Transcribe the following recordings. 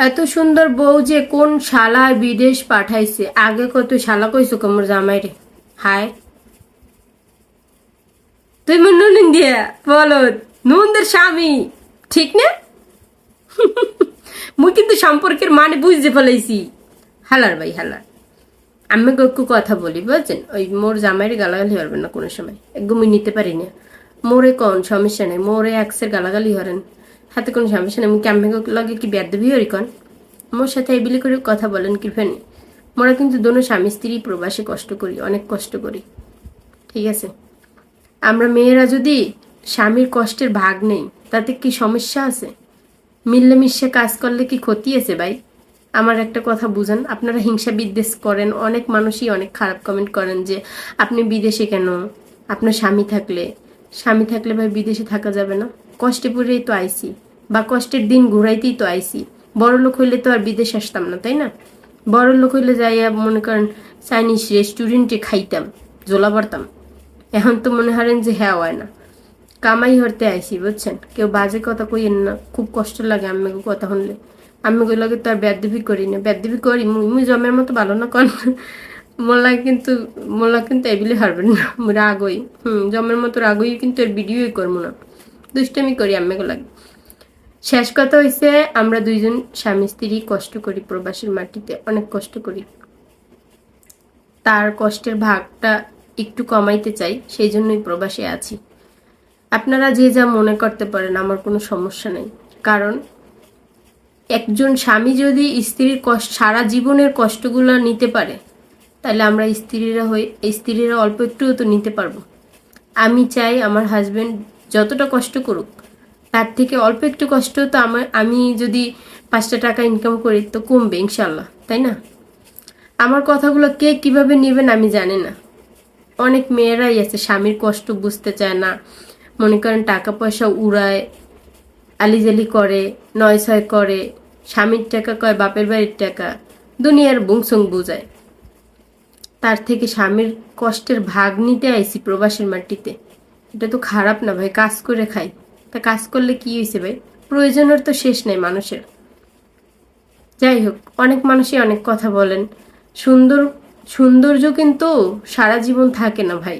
এত সুন্দর বউ যে কোন শালায় বিদেশ পাঠাইছে? আগে কত শালা কইছো কোমর জামাই রে হায়। তুই মন নুন দিয়া বলো নুনদের স্বামী। ঠিক না? মুই কিন্তু সম্পর্কের মানে বুঝতে ফেলাইছি। হালার ভাই, হালার। আমি একটু কথা বলি, বুঝছেন? ওই মোর জামাইয়ের গালাগালি হরবেন না কোনো সময়। একদমই নিতে পারি না। মোরে কোন সমস্যা নেই। মোরে একসের গালাগালি হরেন। হাতে কোনো সমস্যা নেই। আমি লগে কি ব্যাদ হরি কন? মোর সাথে এবিলি করে কথা বলেন কি ফেন? মোরা কিন্তু দোনো স্বামী স্ত্রী প্রবাসে কষ্ট করি, অনেক কষ্ট করি। ঠিক আছে? আমরা মেয়েরা যদি স্বামীর কষ্টের ভাগ নেই, তাতে কি সমস্যা আছে? মিললে মিশে কাজ করলে কি ক্ষতি আছে ভাই? আমার একটা কথা বুঝেন, আপনারা হিংসা বিদ্বেষ করেন, অনেক মানুষই অনেক খারাপ কমেন্ট করেন যে, আপনি বিদেশে কেন? আপনার স্বামী থাকলে। স্বামী থাকলে ভাই বিদেশে থাকা যাবে না। কষ্টে পড়েই তো আইসি বা কষ্টের দিন ঘুরাইতেই তো আইসি বড় লোক হইলে তো আর বিদেশ আসতাম না, তাই না? বড় লোক হইলে যাইয়া মনে করেন চাইনিজ রেস্টুরেন্টে খাইতাম জোলা পারতাম এখন তো মনে হারেন যে হ্যাঁ হয় না। কামাই হরতে আইসি বুঝছেন? কেউ বাজে কথা কইেন না, খুব কষ্ট লাগে আমি কথা শুনলে। আমি কই লাগে তো আর ব্যাদবি করি না। ব্যাদবি করি মুই জমের মতো ভালো না, কন। মোল্লা কিন্তু মোল্লা কিন্তু এবিলে হারবেন না, রাগই। হুম, জমের মতো রাগই কিন্তু এর ভিডিওই করব না। দুষ্টামি করি আমি লাগে শেষ কথা হইছে, আমরা দুইজন স্বামী স্ত্রী কষ্ট করি প্রবাসীর মাটিতে, অনেক কষ্ট করি। তার কষ্টের ভাগটা একটু কমাইতে চাই সেই জন্যই প্রবাসে আছি। আপনারা যে যা মনে করতে পারেন, আমার কোনো সমস্যা নেই। কারণ একজন স্বামী যদি স্ত্রীর কষ্ট সারা জীবনের কষ্টগুলো নিতে পারে, তাহলে আমরা স্ত্রীরা হয়ে স্ত্রীরা অল্প একটুও তো নিতে পারব। আমি চাই আমার হাজবেন্ড যতটা কষ্ট করুক, তার থেকে অল্প একটু কষ্ট তো আমার, আমি যদি পাঁচটা টাকা ইনকাম করি তো কমবে ইনশাল্লাহ তাই না? আমার কথাগুলো কে কীভাবে নেবেন আমি জানি না। অনেক মেয়েরাই আছে, স্বামীর কষ্ট বুঝতে চায় না, মনে করেন টাকা পয়সা উড়ায়, আলিজালি করে নয় ছয় করে, স্বামীর টাকা কয়, বাপের বাড়ির টাকা, দুনিয়ার বুংসং বুঝায়। তার থেকে স্বামীর কষ্টের ভাগ নিতে আইসি প্রবাসের মাটিতে। এটা তো খারাপ না ভাই, কাজ করে খাই। তা কাজ করলে কি হয়েছে ভাই? প্রয়োজনের তো শেষ নেই মানুষের। যাই হোক, অনেক মানুষই অনেক কথা বলেন। সুন্দর, সৌন্দর্য কিন্তু সারা জীবন থাকে না ভাই।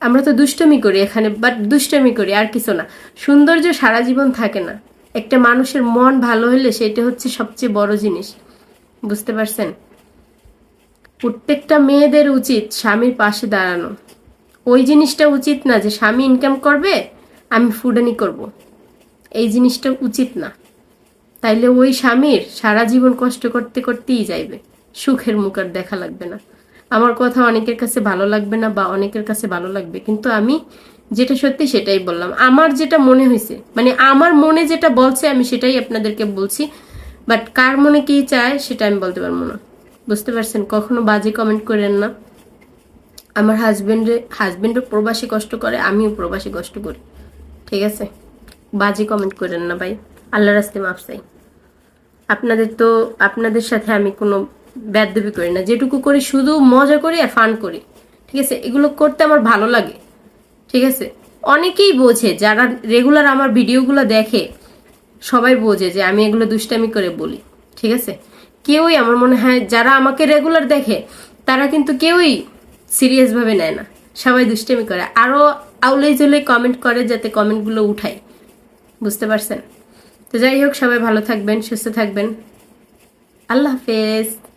আমরা তো দুষ্টমি করি এখানে বাট দুষ্টমি করি, আর কিছু না। সৌন্দর্য সারা জীবন থাকে না। একটা মানুষের মন ভালো হলে সেটা হচ্ছে সবচেয়ে বড় জিনিস। বুঝতে পারছেন? প্রত্যেকটা মেয়েদের উচিত স্বামীর পাশে দাঁড়ানো। ওই জিনিসটা উচিত না যে স্বামী ইনকাম করবে, আমি ফুডানি করব। এই জিনিসটা উচিত না। তাইলে ওই স্বামীর সারা জীবন কষ্ট করতে করতেই যাইবে। সুখের মুখ আর দেখা লাগবে না। আমার কথা অনেকের কাছে ভালো লাগবে না বা অনেকের কাছে ভালো লাগবে, কিন্তু আমি যেটা সত্যি সেটাই বললাম। আমার যেটা মনে হয়েছে মানে আমার মনে যেটা বলছে আমি সেটাই আপনাদেরকে বলছি বাট কার মনে কি চায় সেটা আমি বলতে পারব না। বুঝতে পারছেন? কখনো বাজে কমেন্ট করেন না। আমার হাজবেন্ডে হাজবেন্ডও প্রবাসী কষ্ট করে, আমিও প্রবাসী কষ্ট করি। ঠিক আছে? বাজে কমেন্ট করেন না ভাই। আল্লাহ রাস্তে মাফ চাই। আপনাদের তো, আপনাদের সাথে আমি কোনো ব্যাদবি করি না। যেটুকু করি শুধু মজা করি আর ফান করি। ঠিক আছে? এগুলো করতে আমার ভালো লাগে। ঠিক আছে? অনেকেই বোঝে, যারা রেগুলার আমার ভিডিওগুলো দেখে, সবাই বোঝে যে আমি এগুলো দুষ্টামি করে বলি। ঠিক আছে? কেউই আমার মনে হয়, যারা আমাকে রেগুলার দেখে, তারা কিন্তু কেউই সিরিয়াসভাবে নেয় না। সবাই দুষ্টামি করে। আরও আউলেই জুলে কমেন্ট করে যাতে কমেন্টগুলো উঠায়। বুঝতে পারছেন? তো যাই হোক, সবাই ভালো থাকবেন, সুস্থ থাকবেন। আল্লাহ হাফেজ।